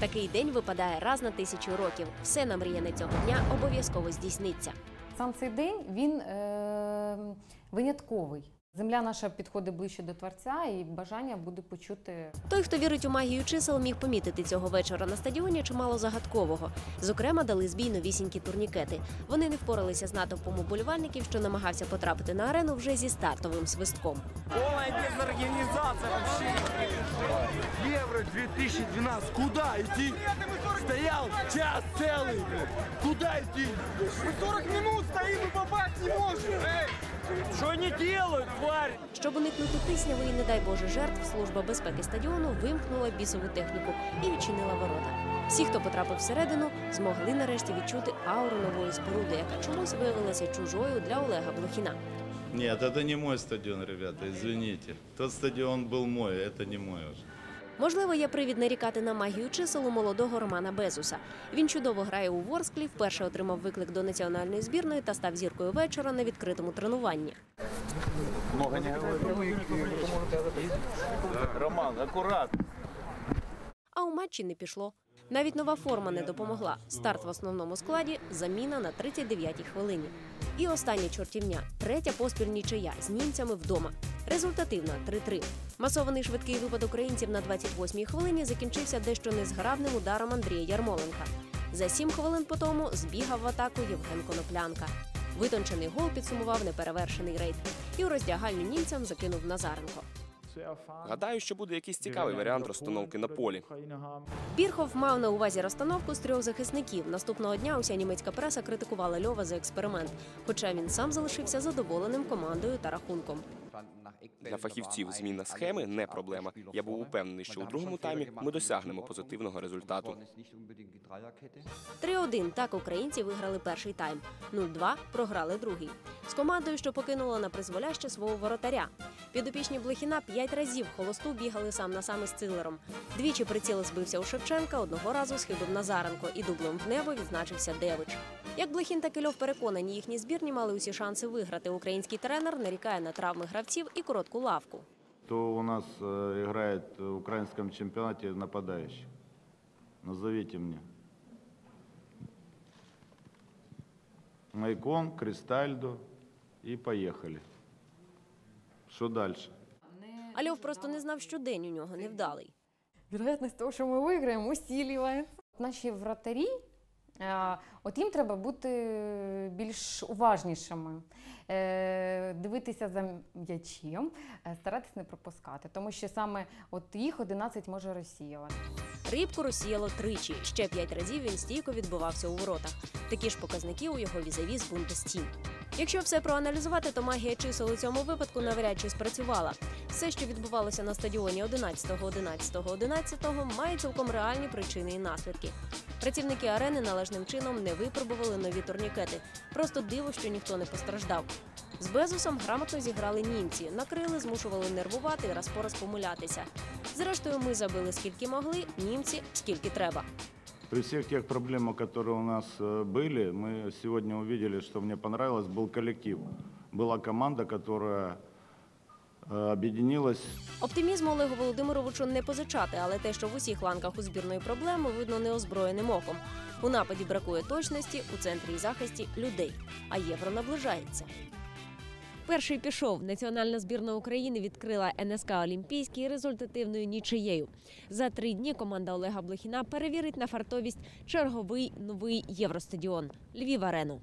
Такий день випадає раз на тисячу років. Все намріяне цього дня обов'язково здійсниться. Сам цей день він е, винятковий. Земля наша підходить ближче до Творця, і бажання буде почути Той, хто вірить у магію чисел, міг помітити цього вечора на стадіоні чимало загадкового. Зокрема, дали збій новісінькі турнікети. Вони не впоралися з натовпом уболівальників, що намагався потрапити на арену вже зі стартовим свистком. Вообще. Евро 2012. Куда идти? Стоял час целый. блин. Куда идти? Мы 40 минут стоим и попасть не можем. Эй, что они делают, тварь? Щоб уникнути тиснявої, не дай Боже, жертв, служба безпеки стадіону вимкнула бісову техніку і відчинила ворота. Всі, хто потрапив всередину, змогли нарешті відчути ауру нової споруди, яка чомусь виявилася чужою для Олега Блохіна. Нет, это не мой стадион, ребята, извините. Тот стадион был мой, это не мой уже. Можливо, є привід нарікати на магію чисел у молодого Романа Безуса. Він чудово грає у Ворсклі, вперше отримав виклик до національної збірної та став зіркою вечора на відкритому тренуванні. Роман, аккурат. А у матчі не пішло. Навіть нова форма не допомогла. Старт в основному складі, заміна на 39-й хвилині. І остання чортівня третя поспіль нічия з німцями вдома. Результативна 3-3. Масований швидкий випад українців на 28-й хвилині закінчився дещо незграбним ударом Андрія Ярмоленка. За сім хвилин по тому збігав в атаку Євген Коноплянка. Витончений гол підсумував неперевершений рейд. І у роздягальню німцям закинув Назаренко. Гадаю, що буде якийсь цікавий варіант розстановки на полі. Бірхов мав на увазі розстановку з трьох захисників. Наступного дня уся німецька преса критикувала Льова за експеримент, хоча він сам залишився задоволеним командою та рахунком. Для фахівців зміна схеми не проблема. Я був упевнений, що у другому таймі ми досягнемо позитивного результату. 3-1 так українці виграли перший тайм. 0-2 програли другий. З командою, що покинула на призволяще свого воротаря. Підопічні Блохіна п'ять разів холосту бігали сам на сам із цилером. Двічі приціл збився у Шевченка, одного разу схибив Назаренко і дублем в небо відзначився Девич. Як Блохін та Кильов переконані, їхні збірні мали усі шанси виграти. Український тренер нарікає на травми гравців і коротку лавку. Кто у нас э, играет в украинском чемпионате нападающих? Назовите мне. Майкон, Кристальдо и поехали. Что дальше? А Льов просто не знав, що день у нього невдалий. Вірогідність того, що ми виграємо, усілюється. Наші вратарі, е, от їм треба бути більш уважнішими, е, дивитися за м'ячем, е, старатись не пропускати, тому що саме от їх 11 може розсіювати. Рибку розсіяло тричі. Ще п'ять разів він стійко відбувався у воротах. Такі ж показники у його візаві з Бундестім. Якщо все проаналізувати, то магія чисел у цьому випадку навряд чи спрацювала. Все, що відбувалося на стадіоні 11, 11, 11, має цілком реальні причини і наслідки. Працівники арени належним чином не випробували нові турнікети. Просто диво, що ніхто не постраждав. З Безусом грамотно зіграли німці, накрили, змушували нервувати раз по раз помилятися. Зрештою, ми забили скільки могли, німці скільки треба. При всех тех проблемах, которые у нас э, были, мы сегодня увидели, что мне понравилось, был коллектив. Была команда, которая э, объединилась Оптимізму Олегу Володимировичу не позичати, але те, що в усіх ланках у збірної проблеми, видно неозброєним оком. У нападі бракує точності, у центрі і захисті людей. А євро наближається. Перший пішов. Національна збірна України відкрила НСК Олімпійський результативною нічиєю. За три дні команда Олега Блохіна перевірить на фартовість черговий новий євростадіон Львів Арену.